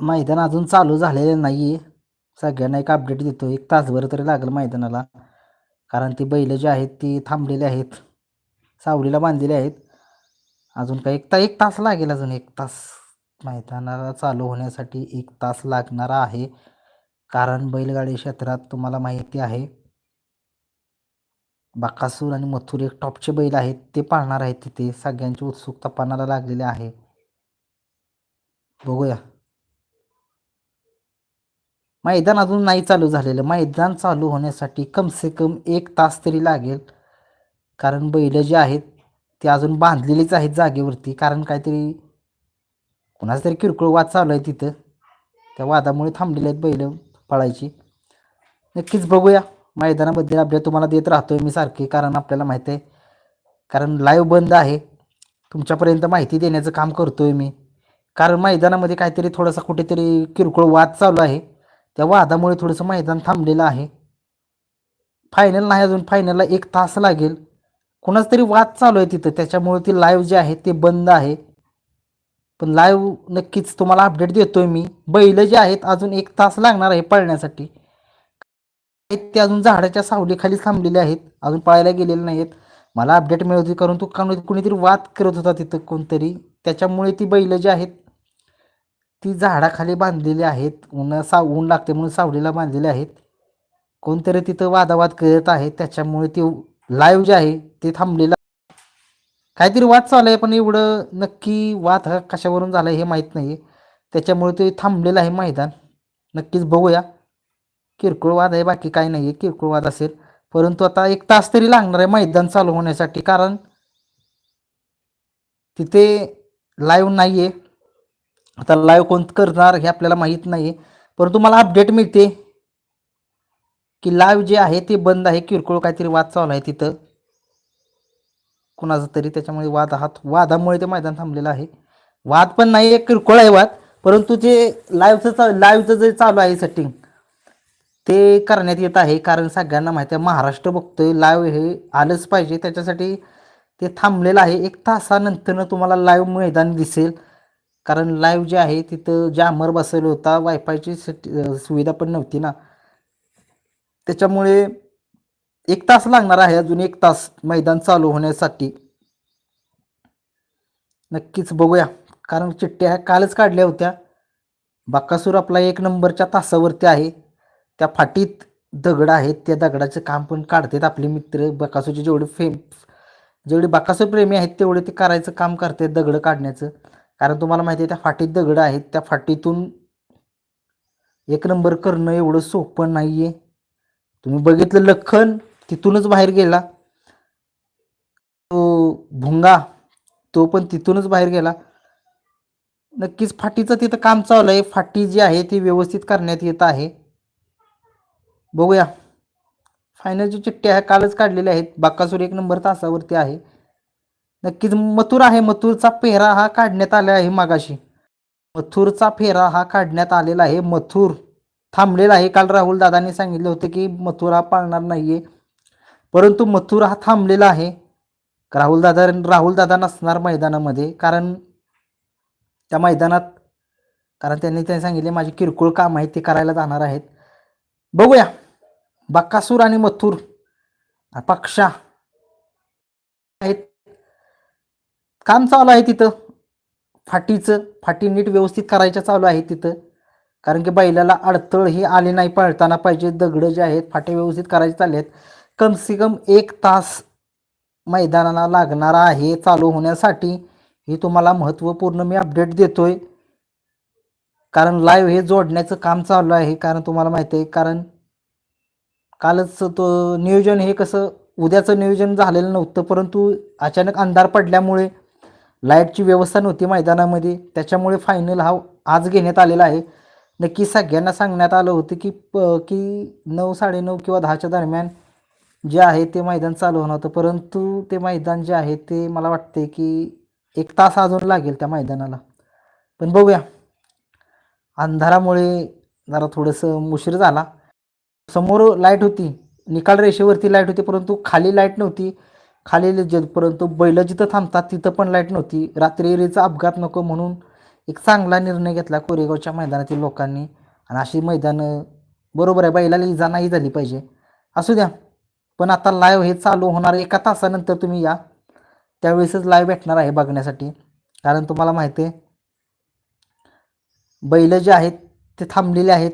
मैदान अजून चालू झालेलं नाही आहे सगळ्यांना एक अपडेट देतो. एक तासभर तरी लागेल मैदानाला. कारण ती बैलं जी आहेत ती थांबलेली आहेत. सावलीला बांधलेली आहेत. अजून काय एक ता एक तास लागेल अजून एक तास. मैदानाला चालू होण्यासाठी एक तास लागणारा आहे. कारण बैलगाडी क्षेत्रात तुम्हाला माहिती आहे बाकासूर आणि मथुर एक टॉपचे बैल आहेत. ते पाळणार आहेत तिथे. सगळ्यांची उत्सुकता पानाला लागलेली आहे. बघूया. मैदान अजून नाही चालू झालेलं. मैदान चालू होण्यासाठी कमसे कम एक तास तरी लागेल. कारण बैल जे आहेत ते अजून बांधलेलीच आहेत जागेवरती. कारण काहीतरी कुणाचा तरी किरकोळ वाद चालू आहे तिथं. त्या वादामुळे थांबलेले आहेत बैल पळायची. नक्कीच बघूया. मैदानाबद्दल अपडेट तुम्हाला देत राहतो मी सारखे कारण आपल्याला माहीत आहे. कारण लाईव्ह बंद आहे. तुमच्यापर्यंत माहिती देण्याचं काम करतोय मी. कारण मैदानामध्ये काहीतरी थोडासा कुठेतरी किरकोळ वाद चालू आहे. त्या वादामुळे थोडंसं मैदान थांबलेलं आहे. फायनल नाही अजून फायनलला एक तास लागेल. कुणाच तरी वाद चालू आहे तिथं. त्याच्यामुळे ती लाईव्ह जे आहे ते बंद आहे. पण लाईव्ह नक्कीच तुम्हाला अपडेट देतोय मी. बैल जे आहेत अजून एक तास लागणार आहे पळण्यासाठी. ते अजून झाडाच्या सावलीखाली थांबलेले आहेत. अजून पळायला गेलेले नाहीत मला अपडेट मिळवते करून तो तू कोणी कुणीतरी वाद करत होता तिथं कोणतरी. त्याच्यामुळे ती बैल जी आहेत ती झाडाखाली बांधलेली आहेत. ऊन सा ऊन लागते म्हणून सावलीला बांधलेली आहेत. कोणतरी तिथं वादावाद करत आहे. त्याच्यामुळे ती लाईव्ह जे आहे ते थांबलेलं काहीतरी वाद चालू आहे पण एवढं नक्की वाद हा कशावरून झाला हे माहीत नाही त्याच्यामुळे ते थांबलेलं आहे मैदान. नक्कीच बघूया. किरकोळ वाद आहे बाकी काही नाही आहे किरकोळ वाद असेल. परंतु आता एक तास तरी लागणार आहे मैदान चालू होण्यासाठी. कारण तिथे लाईव्ह नाही आहे आता लाईव्ह कोण करणार हे आपल्याला माहीत नाही आहे परंतु मला अपडेट मिळते की लाईव्ह जे आहे ते बंद आहे किरकोळ काहीतरी वाद चालू आहे तिथं. कुणाचा तरी त्याच्यामुळे वाद हात वादामुळे ते मैदान थांबलेलं आहे. वाद पण नाही आहे किरकोळ आहे वाद परंतु जे लाईव्हचं लाईव्हचं जे चालू आहे सेटिंग ते करण्यात येत आहे. कारण सगळ्यांना माहिती आहे महाराष्ट्र बघतोय लाईव्ह हे आलंच पाहिजे. त्याच्यासाठी ते थांबलेलं आहे. एक तासानंतरनं तुम्हाला लाईव्ह मैदान दिसेल. कारण लाईव्ह जे आहे तिथं जामर बसवलं होता वायफायची सुविधा पण नव्हती ना. त्याच्यामुळे एक तास लागणार आहे अजून एक तास मैदान चालू होण्यासाठी. नक्कीच बघूया. कारण चिठ्ठ्या कालच काढल्या होत्या. बाकासूर आपला एक नंबरच्या तासावरती आहे. त्या फाटीत दगड आहेत त्या दगडाचं काम पण काढतात आपले मित्र. बकासूरचे जेवढे फेम जेवढे बाकासूर प्रेमी आहेत तेवढे ते करायचं काम करतात दगड काढण्याचं. कारण तुम्हाला माहिती आहे त्या फाटीत दगड आहेत त्या फाटीतून एक नंबर करणं एवढं सोपं नाही आहे तुम्ही बघितलं लखन तिथूनच बाहेर गेला. तो भुंगा तो पण तिथूनच बाहेर गेला. नक्कीच फाटीचं तिथं काम चालू आहे. फाटी जी आहे ती व्यवस्थित करण्यात येत आहे. बघूया. फायनलची चिठ्ठ्या ह्या कालच काढलेल्या आहेत. बाकासूर एक नंबर तासावरती आहे. नक्कीच मथुर आहे. मथुरचा पेहरा हा काढण्यात आला आहे मागाशी. मथुरचा फेरा हा काढण्यात आलेला आहे. मथुर थांबलेला आहे. काल राहुल दादांनी सांगितले होते की मथुर हा पाळणार नाहीये. परंतु मथुर हा थांबलेला आहे. राहुल दादा राहुल दादा नसणार मैदानामध्ये. कारण त्या मैदानात कारण त्यांनी त्यांनी सांगितले माझे किरकोळ काम आहे ते करायला जाणार आहेत. बघूया. बक्कासूर आणि मथुर पक्षा आहेत. काम चालू आहे तिथं. फाटीचं फाटी नीट व्यवस्थित करायचं चालू आहे तिथं. कारण की बैलाला अडथळ ही आले नाही पळताना पाहिजे. दगडं जे आहेत फाटे व्यवस्थित करायचे चालले आहेत. कमसे कम एक तास मैदानाला लागणारा आहे चालू होण्यासाठी. हे तुम्हाला महत्त्वपूर्ण मी अपडेट देतोय. कारण लाईव्ह हे जोडण्याचं काम चालू आहे. कारण तुम्हाला माहिती आहे कारण कालच तो नियोजन हे कसं उद्याचं नियोजन झालेलं नव्हतं. परंतु अचानक अंधार पडल्यामुळे लाईटची व्यवस्था नव्हती मैदानामध्ये. त्याच्यामुळे फायनल हा आज घेण्यात आलेला आहे. नक्की सगळ्यांना सांगण्यात आलं होतं की प की नऊ साडेनऊ किंवा दहाच्या दरम्यान जे आहे ते मैदान चालू होणार होतं. परंतु ते मैदान जे आहे ते मला वाटते की एक तास अजून लागेल त्या मैदानाला. पण बघूया. अंधारामुळे जरा थोडंसं उशीर झाला. समोर लाइट होती. निकाल रेषेवरती लाइट होती परंतु खाली लाइट नव्हती. खाली जे परंतु बैल जिथं थांबतात तिथं पण लाइट नव्हती. रात्री अपघात नको म्हणून एक चांगला निर्णय घेतला कोरेगावच्या मैदानातील लोकांनी. आणि अशी मैदानं बरोबर आहे बैलाला इजा नाही झाली पाहिजे. असू द्या पण आता लाईव्ह हे चालू होणार एका तासानंतर तुम्ही या. त्यावेळेसच लाईव्ह भेटणार आहे बघण्यासाठी. कारण तुम्हाला माहिती आहे बैल जे आहेत ते थांबलेले आहेत.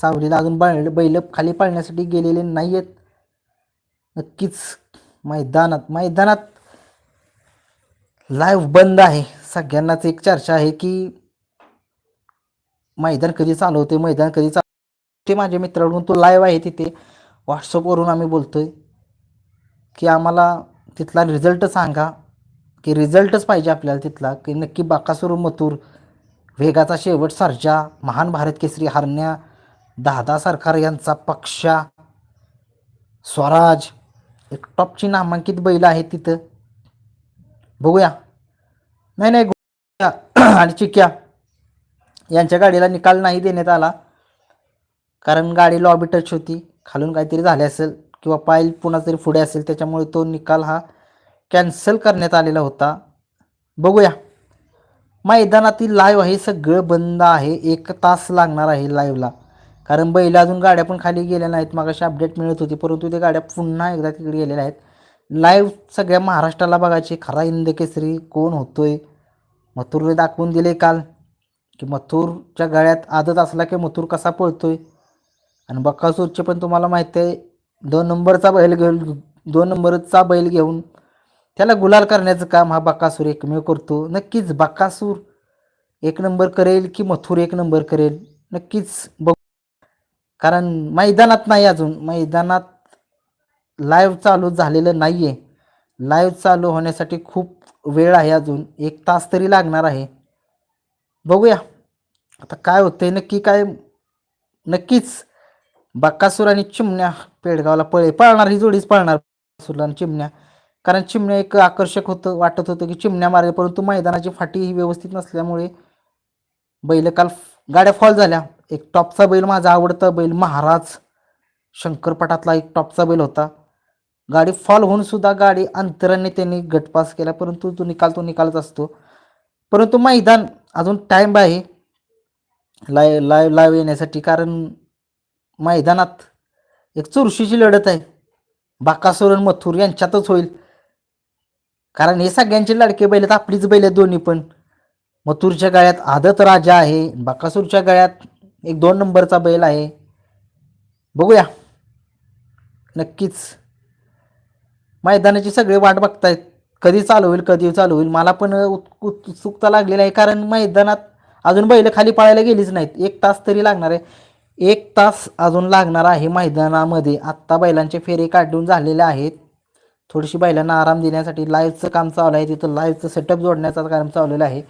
सावलीला अजून बैल बैल खाली पाळण्यासाठी गेलेले नाही आहेत नक्कीच मैदानात मैदानात लाईव्ह बंद आहे. सगळ्यांनाच एक चर्चा आहे की मैदान कधी चालू होते मैदान कधी चालू ते माझ्या मित्राकडून तो लाईव्ह आहे तिथे. व्हॉट्सअपवरून आम्ही बोलतोय की आम्हाला तिथला रिझल्ट सांगा की रिझल्टच पाहिजे आपल्याला तिथला की नक्की बाकासूर मथुर वेगाचा शेवट सर्जा महान भारत केसरी हरण्या दादा सरकार यांचा पक्षा स्वराज एक टॉपची नामांकित बैल आहेत तिथं. बघूया. नाही नाही आणि चिक्या यांच्या गाडीला निकाल नाही देण्यात आला. कारण गाडी लॉबी टच होती. खालून काहीतरी झाले असेल किंवा पायल पुन्हा तरी पुढे असेल त्याच्यामुळे तो निकाल हा कॅन्सल करण्यात आलेला होता. बघूया. मैदानातील लाईव्ह आहे सगळं बंद आहे. एक तास लागणार आहे लाईव्हला कारण बैल अजून गाड्या पण खाली गेल्या नाहीत. मग अशी अपडेट मिळत होती परंतु ते गाड्या पुन्हा एकदा तिकडे गेलेल्या आहेत. लाईव्ह सगळ्या महाराष्ट्राला बघायचे खरा इंद केसरी कोण होतोय? मथुरने दाखवून दिले काल की मथुरच्या गळ्यात आदत असला की मथुर कसा पळतोय? आणि बक्कासूरचे पण तुम्हाला माहिती आहे दोन नंबरचा बैल घेऊन दोन नंबरचा बैल घेऊन त्याला गुलाल करण्याचं काम हा बक्कासूर एकमेव करतो. नक्कीच बक्कासूर एक नंबर करेल की मथुर एक नंबर करेल? नक्कीच बघ कारण मैदानात नाही अजून. मैदानात लाईव्ह चालू झालेलं नाही आहे लाईव्ह चालू होण्यासाठी खूप वेळ आहे अजून. एक तास तरी लागणार आहे. बघूया. आता काय होतंय नक्की काय नक्कीच बक्कासूर आणि चिमण्या पेडगावला पळे पळणार ही जोडीच पळणार बक्कासूर आणि चिमण्या. कारण चिमण्या एक आकर्षक होतं वाटत होतं की चिमण्या मारेल परंतु मैदानाची फाटी ही व्यवस्थित नसल्यामुळे बैल काल गाड्या फॉल झाल्या. एक टॉपचा बैल माझा आवडता बैल महाराज शंकरपटातला एक टॉपचा बैल होता. गाडी फॉल होऊन सुद्धा गाडी अंतराने त्यांनी गटपास केला परंतु तो निकाल तो निकालच असतो. परंतु मैदान अजून टाईम आहे. लाय लाईव्ह लाईव्ह येण्यासाठी कारण मैदानात एक चुरशीची लढत आहे. बाकासुर आणि मथुर यांच्यातच होईल. कारण हे सगळ्यांचे लाडके बैल आहेत आपलीच बैल आहेत दोन्ही पण. मथुरच्या गळ्यात आदत राजा आहे बाकासूरच्या गळ्यात एक दोन नंबरचा बैल आहे. बघूया. नक्कीच. मैदानाची सगळे वाट बघतायत. कधी चालू होईल कधी चालू होईल. मला पण उत- उत्सुकता लागलेली आहे कारण मैदानात अजून बैल खाली पाळायला गेलीच नाहीत. एक तास तरी लागणार आहे. एक तास अजून लागणार आहे मैदानामध्ये. आत्ता बैलांचे फेरे काढून झालेले आहेत. थोडीशी बैलांना आराम देण्यासाठी लाईव्हचं काम चालू आहे. तिथं लाईव्हचं सेटअप जोडण्याचं काम चाललेलं आहे.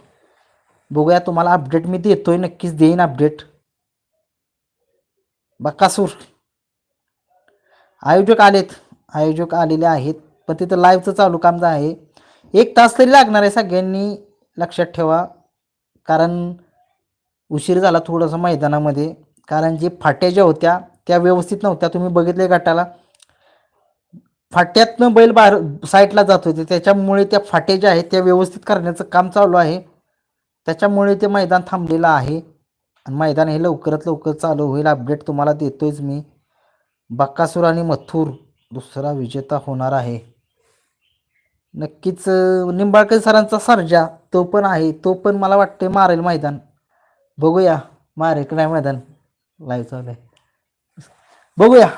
बघूया तुम्हाला अपडेट मी देतोय. नक्कीच देईन अपडेट बकासूर आयोजक आलेत. आयोजक आलेले आहेत. पण तिथं लाईव्हचं चालू काम जे आहे एक तास तरी लागणार आहे सगळ्यांनी लक्षात ठेवा. कारण उशीर झाला थोडंसं मैदानामध्ये. कारण जे फाट्या ज्या होत्या त्या व्यवस्थित नव्हत्या. तुम्ही बघितले गटाला. फाट्यातनं बैल बाहेर साईडला जात होते. त्याच्यामुळे त्या फाट्या ज्या आहेत त्या व्यवस्थित करण्याचं काम चालू आहे. त्याच्यामुळे ते मैदान थांबलेलं आहे. आणि मैदान हे लवकरात लवकर चालू होईल. अपडेट तुम्हाला देतोयच मी. बक्कासूर आणि मथुर दुसरा विजेता होणार आहे. नक्कीच निंबाळकर सरांचा सर्जा तो पण आहे. तो पण मला वाटते मारेल मैदान. बघूया मारेल की नाही मैदान. लाईव्ह चालू आहे. बघूया.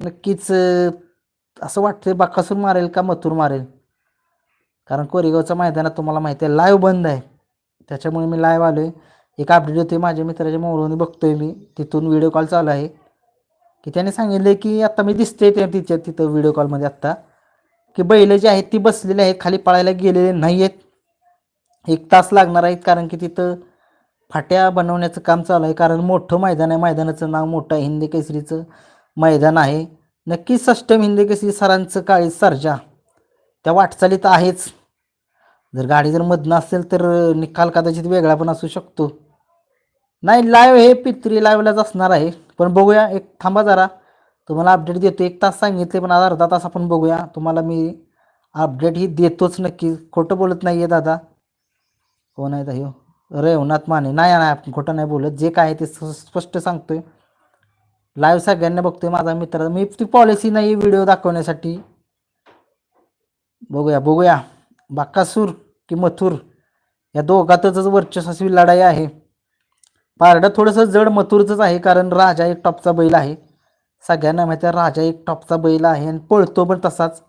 नक्कीच असं वाटतं बक्कासूर मारेल का मथुर मारेल. कारण कोरेगावच्या मैदानात तुम्हाला माहिती आहे लाईव्ह बंद आहे. त्याच्यामुळे मी लाईव्ह आलो आहे एक अपडेट होते माझ्या मित्राच्या मोबाईलमध्ये बघतोय मी. तिथून व्हिडिओ कॉल चालू आहे. की त्याने सांगितले की आत्ता मी दिसते त्या तिच्या तिथं व्हिडिओ कॉलमध्ये आत्ता की बैल जी आहेत ती बसलेली आहेत खाली पळायला गेलेले नाही आहेत एक तास लागणार आहेत कारण की तिथं फाट्या बनवण्याचं काम चालू आहे. कारण मोठं मैदान आहे. मैदानाचं नाव मोठं आहे. हिंदी केसरीचं मैदान आहे. नक्कीच सष्टम हिंदी केसरी सरांचं काळी सर्जा. त्या वाटचालीत आहेच. जर गाडी जर मधनं असेल तर निकाल कदाचित वेगळा पण असू शकतो. नाही लाईव्ह हे पित्री लाईव्हलाच असणार आहे. पण बघूया एक थांबा जरा. तुम्हाला अपडेट देतो एक तास सांगितले पण आज अर्धा तास आपण बघूया. तुम्हाला मी अपडेट ही देतोच नक्की. खोटं बोलत नाही आहे दादा. कोण आहे ह्यो रेवनाथ माने. नाही नाही आपण खोटं नाही बोलत. जे काय आहे ते स्पष्ट सांगतोय. लाईव्ह सगळ्यांना बघतोय माझा मित्र. मी ती पॉलिसी नाही व्हिडिओ दाखवण्यासाठी. बघूया बघूया. बाकासूर की मथुर या दोघातच वर्चस्वी लढाई आहे. पारडं थोडंसं जड मथुरचंच आहे कारण राजा एक टॉपचा बैल आहे. सगळ्यांना माहिती आहे राजा एक टॉपचा बैल आहे आणि पळतो पण तसाच.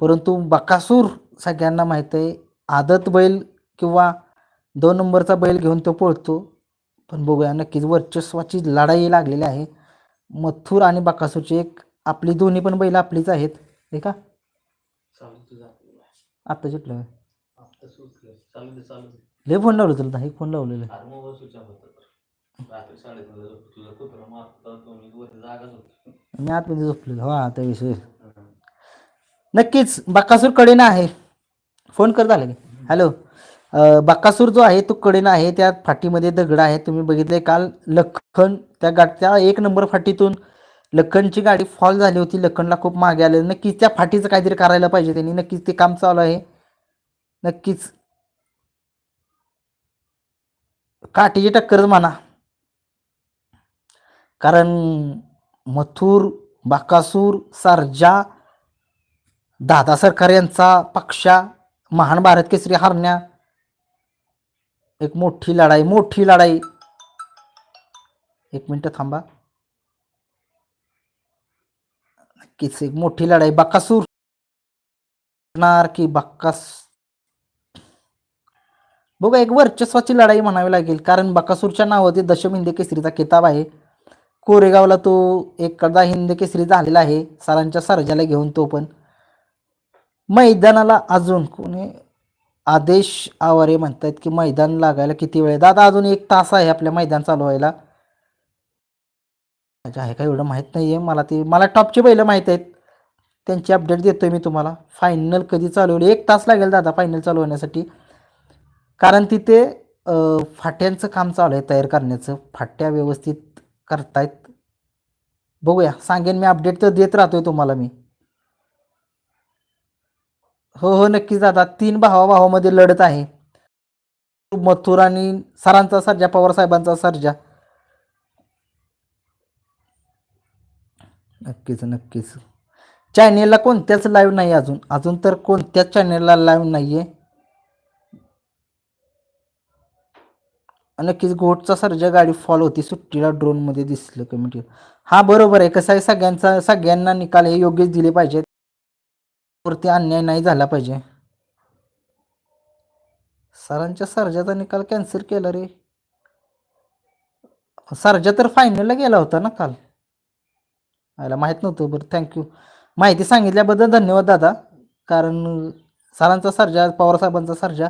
परंतु बकासूर सगळ्यांना माहीत आहे आदत बैल किंवा दोन नंबरचा बैल घेऊन तो पळतो. पण बघूया नक्कीच वर्चस्वाची लढाई लागलेली आहे. मथुर आणि बकासूरची एक आपली दोन्ही पण बैल आपलीच आहेत हे का? आत्ता सुटलं आता सुटलं. चालू दे चालू दे लय फोन लावलं तुला? हे फोन लावलेलं अरे मोबाईल स्विच ऑफ होता तर रात्री साडेतीनला झोपलो. तुझा कुत्रा मारता दोन्ही वरती जागाच होती. मी आतमध्ये झोपलेलो. हो आता विषय नक्कीच बक्कासूर कडेनं आहे. फोन कर झालं की. हॅलो. बक्कासूर जो आहे तो कडेनं आहे. त्या फाटीमध्ये दगड आहे तुम्ही बघितले काल लखन त्या गाठ त्या एक नंबर फाटीतून लखनची गाडी फॉल झाली होती. लखनला खूप मागे आले. नक्कीच त्या फाटीचं काहीतरी करायला पाहिजे त्यांनी. नक्कीच ते काम चालू आहे. नक्कीच. काठीची टक्करच म्हणा. कारण मथुर बाकासूर सारजा दादा सरकार यांचा पक्षा महान भारत केसरी हारण्या एक मोठी लढाई मोठी लढाई. एक मिनटं थांबा. नक्कीच एक मोठी लढाई. बकासूर की बक्कास बघा एक वर्चस्वाची लढाई म्हणावी लागेल. कारण बकासूरच्या नावावरती दशम हिंद केसरीचा किताब आहे. कोरेगावला तो एकदा हिंद केसरी झालेला आहे. सरांच्या सर्जाला घेऊन तो पण. मैदानाला अजून कोणी आदेश आवारे म्हणतात की मैदान लागायला किती वेळ दादा अजून एक तास आहे आपल्या मैदान चालू व्हायला. अच्छा, आहे का एवढं माहीत नाही आहे मला ते मला टॉपची बैलं माहीत आहेत. त्यांची अपडेट देतो आहे मी तुम्हाला. फायनल कधी चालू होईल? एक तास लागेल दादा फायनल चालू होण्यासाठी. कारण तिथे फाट्यांचं काम चालू आहे तयार करण्याचं. फाट्या व्यवस्थित करतायत. बघूया. सांगेन मी अपडेट तर देत राहतोय तुम्हाला मी. हो हो नक्कीच दादा. तीन भावाभावामध्ये लढत आहे. मथुर आणि सरांचा सर्जा पवार साहेबांचा सर्जा. नक्कीच नक्कीच. चॅनेलला कोणत्याच लाईव्ह नाही अजून. अजून तर कोणत्याच चॅनेलला लाईव्ह नाहीये. नक्कीच घोटचा सर्जा गाडी फॉल होती. सुट्टीला ड्रोनमध्ये दिसलं कमिटी हा बरोबर आहे. कसं आहे? सगळ्यांचा सगळ्यांना निकाल हे योग्यच दिले पाहिजेत. वरती अन्याय नाही झाला पाहिजे. सरांच्या सर्जाचा निकाल कॅन्सल केला रे. सर्जा तर फायनलला गेला होता ना काल. आयला माहीत नव्हतं बरं थँक्यू माहिती सांगितल्याबद्दल धन्यवाद दादा. कारण सरांचा सर्जा पवारसाहेबांचा सर्जा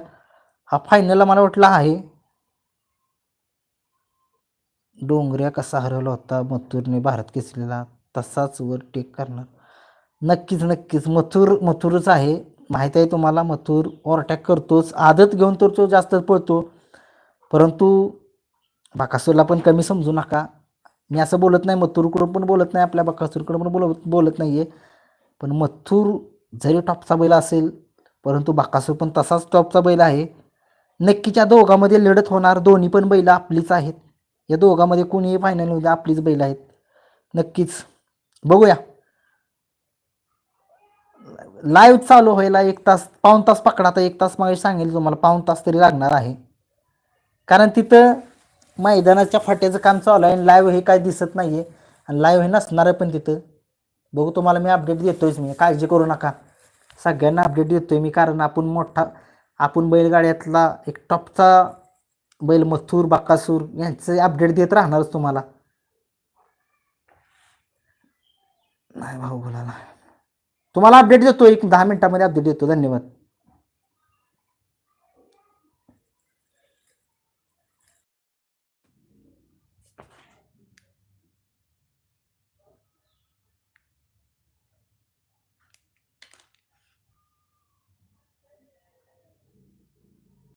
हा फायनलला मला वाटला आहे. डोंगऱ्या कसा हरवला होता मथुरने भारत केसलेला तसाच वर टेक करणार. नक्कीच नक्कीच मथुर मथुरच आहे. माहीत आहे तुम्हाला मथुर ओव्हरटॅक करतोच आदत घेऊन तर तो जास्त पळतो. परंतु बाकासूरला पण कमी समजू नका. मी असं बोलत नाही मथुरकडून पण बोलत नाही आपल्या बाकासूरकडून पण बोलत बोलत नाही आहे पण मथुर जरी टॉपचा बैल असेल परंतु बाकासूर पण तसाच टॉपचा बैल आहे. नक्कीच्या दोघांमध्ये लढत होणार दोन्ही पण बैल आपलीच आहेत. या दोघांमध्ये कोणीही फायनलमध्ये आपलीच बैल आहेत. नक्कीच. बघूया. लाईव्ह चालू व्हायला एक तास पाऊण तास पकडा तर एक तास मागे सांगेल तुम्हाला पाऊण तास तरी लागणार आहे. कारण तिथं मैदानाच्या फाट्याचं काम चालू आहे आणि लाईव्ह हे काय दिसत नाही आहे आणि लाईव्ह हे नसणार आहे पण तिथं. बघू तुम्हाला मी अपडेट देतोयच मी. काळजी करू नका. सगळ्यांना अपडेट देतोय मी कारण आपण मोठा आपण बैलगाड्यातला एक टॉपचा बैल मथूर बाकासूर यांचे अपडेट देत राहणारच तुम्हाला. नाही भाऊ बोला तुम्हाला अपडेट देतो एक दहा मिनिटामध्ये अपडेट देतो. धन्यवाद.